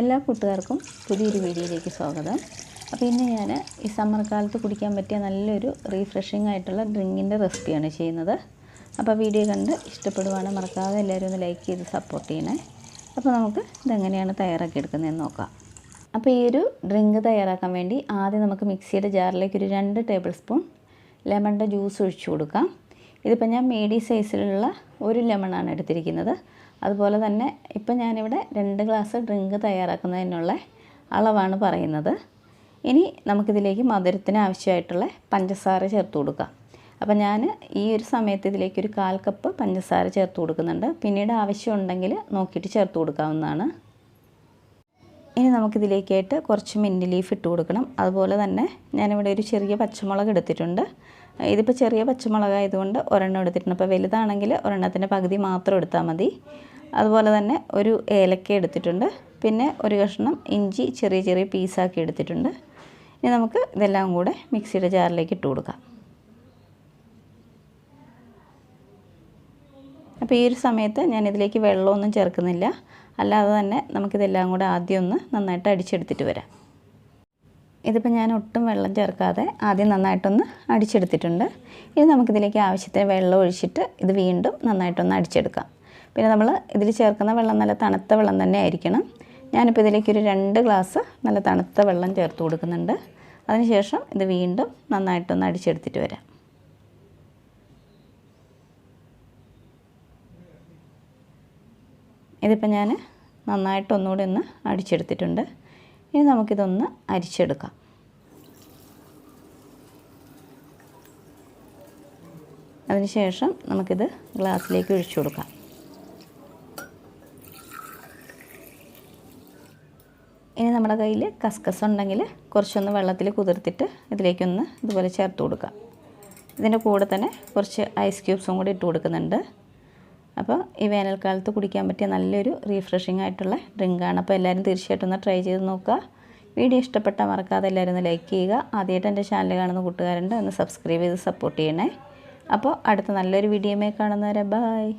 എല്ലാ കൂട്ടുകാർക്കും പുതിയൊരു വീഡിയോയിലേക്ക് സ്വാഗതം. അപ്പോൾ ഇന്ന് ഞാൻ ഈ സമ്മർ കാലത്ത് കുടിക്കാൻ പറ്റിയ നല്ലൊരു റീഫ്രഷിംഗ് ആയിട്ടുള്ള ഡ്രിങ്കിന്റെ റെസിപ്പിയാണ് ചെയ്യുന്നത്. അപ്പോൾ വീഡിയോ കണ്ട് ഇഷ്ടപ്പെടുവാണ് മറക്കാതെ എല്ലാവരും ഒന്ന് ലൈക്ക് ചെയ്ത് സപ്പോർട്ട് ചെയ്യണേ. അപ്പോൾ നമുക്ക് ഇതെങ്ങനെയാണ് തയ്യാറാക്കി എടുക്കുന്നതെന്ന് നോക്കാം. അപ്പോൾ ഈ ഒരു ഡ്രിങ്ക് തയ്യാറാക്കാൻ വേണ്ടി ആദ്യം നമുക്ക് മിക്സിയുടെ ജാറിലേക്ക് ഒരു രണ്ട് ടേബിൾ സ്പൂൺ ലെമണിന്റെ ജ്യൂസ് ഒഴിച്ചു കൊടുക്കാം. ഇതിപ്പോൾ ഞാൻ മീഡിയം സൈസിലുള്ള ഒരു ലെമണാണ് എടുത്തിരിക്കുന്നത്. അതുപോലെ തന്നെ ഇപ്പം ഞാനിവിടെ രണ്ട് ഗ്ലാസ് ഡ്രിങ്ക് തയ്യാറാക്കുന്നതിനുള്ള അളവാണ് പറയുന്നത്. ഇനി നമുക്കിതിലേക്ക് മധുരത്തിന് ആവശ്യമായിട്ടുള്ള പഞ്ചസാര ചേർത്ത് കൊടുക്കാം. അപ്പം ഞാൻ ഈ ഒരു സമയത്ത് ഇതിലേക്ക് ഒരു കാൽ കപ്പ് പഞ്ചസാര ചേർത്ത് കൊടുക്കുന്നുണ്ട്. പിന്നീട് ആവശ്യമുണ്ടെങ്കിൽ നോക്കിയിട്ട് ചേർത്ത് കൊടുക്കാവുന്നതാണ്. ഇനി നമുക്കിതിലേക്കായിട്ട് കുറച്ച് മിന്നി ലീഫ് ഇട്ട് കൊടുക്കണം. അതുപോലെ തന്നെ ഞാനിവിടെ ഒരു ചെറിയ പച്ചമുളക് എടുത്തിട്ടുണ്ട്. ഇതിപ്പോൾ ചെറിയ പച്ചമുളകായതുകൊണ്ട് ഒരെണ്ണം എടുത്തിട്ടുണ്ട്. അപ്പോൾ വലുതാണെങ്കിൽ ഒരെണ്ണത്തിന്റെ പകുതി മാത്രം എടുത്താൽ മതി. അതുപോലെ തന്നെ ഒരു ഏലക്ക എടുത്തിട്ടുണ്ട്. പിന്നെ ഒരു കഷ്ണം ഇഞ്ചി ചെറിയ ചെറിയ പീസാക്കി എടുത്തിട്ടുണ്ട്. ഇനി നമുക്ക് ഇതെല്ലാം കൂടെ മിക്സിയുടെ ജാറിലേക്ക് ഇട്ട് കൊടുക്കാം. അപ്പോൾ ഈ ഒരു സമയത്ത് ഞാൻ ഇതിലേക്ക് വെള്ളമൊന്നും ചേർക്കുന്നില്ല. അല്ലാതെ തന്നെ നമുക്കിതെല്ലാം കൂടെ ആദ്യം ഒന്ന് നന്നായിട്ട് അടിച്ചെടുത്തിട്ട് വരാം. ഇതിപ്പോൾ ഞാൻ ഒട്ടും വെള്ളം ചേർക്കാതെ ആദ്യം നന്നായിട്ടൊന്ന് അടിച്ചെടുത്തിട്ടുണ്ട്. ഇനി നമുക്കിതിലേക്ക് ആവശ്യത്തിന് വെള്ളം ഒഴിച്ചിട്ട് ഇത് വീണ്ടും നന്നായിട്ടൊന്ന് അടിച്ചെടുക്കാം. പിന്നെ നമ്മൾ ഇതിൽ ചേർക്കുന്ന വെള്ളം നല്ല തണുത്ത വെള്ളം തന്നെ ആയിരിക്കണം. ഞാനിപ്പോൾ ഇതിലേക്ക് ഒരു രണ്ട് ഗ്ലാസ് നല്ല തണുത്ത വെള്ളം ചേർത്ത് കൊടുക്കുന്നുണ്ട്. അതിനുശേഷം ഇത് വീണ്ടും നന്നായിട്ടൊന്ന് അടിച്ചെടുത്തിട്ട് വരാം. ഇതിപ്പോൾ ഞാൻ നന്നായിട്ട് ഒന്നുകൂടി ഒന്ന് അടിച്ചെടുത്തിട്ടുണ്ട്. ഇനി നമുക്കിതൊന്ന് അരിച്ചെടുക്കാം. അതിനുശേഷം നമുക്കിത് ഗ്ലാസ്സിലേക്ക് ഒഴിച്ചു കൊടുക്കാം. ഇനി നമ്മുടെ കയ്യിൽ കസ്കസ് ഉണ്ടെങ്കിൽ കുറച്ചൊന്ന് വെള്ളത്തിൽ കുതിർത്തിട്ട് ഇതിലേക്കൊന്ന് ഇതുപോലെ ചേർത്ത് കൊടുക്കാം ഇതിന്റെ കൂടെ തന്നെ കുറച്ച് ഐസ് ക്യൂബ്സും കൂടി ഇട്ട് കൊടുക്കുന്നുണ്ട്. അപ്പോൾ ഈ വേനൽക്കാലത്ത് കുടിക്കാൻ പറ്റിയ നല്ലൊരു റീഫ്രഷിംഗ് ആയിട്ടുള്ള ഡ്രിങ്കാണ് അപ്പോൾ എല്ലാവരും തീർച്ചയായിട്ടും ഒന്ന് ട്രൈ ചെയ്ത് നോക്കുക. വീഡിയോ ഇഷ്ടപ്പെട്ടാൽ മറക്കാതെ എല്ലാവരും ഒന്ന് ലൈക്ക് ചെയ്യുക. ആദ്യമായിട്ട് എന്റെ ചാനൽ കാണുന്ന കൂട്ടുകാരുണ്ട് ഒന്ന് സബ്സ്ക്രൈബ് ചെയ്ത് സപ്പോർട്ട് ചെയ്യണേ. അപ്പോൾ അടുത്ത നല്ലൊരു വീഡിയോമേ കാണുന്നവരെ ബായ്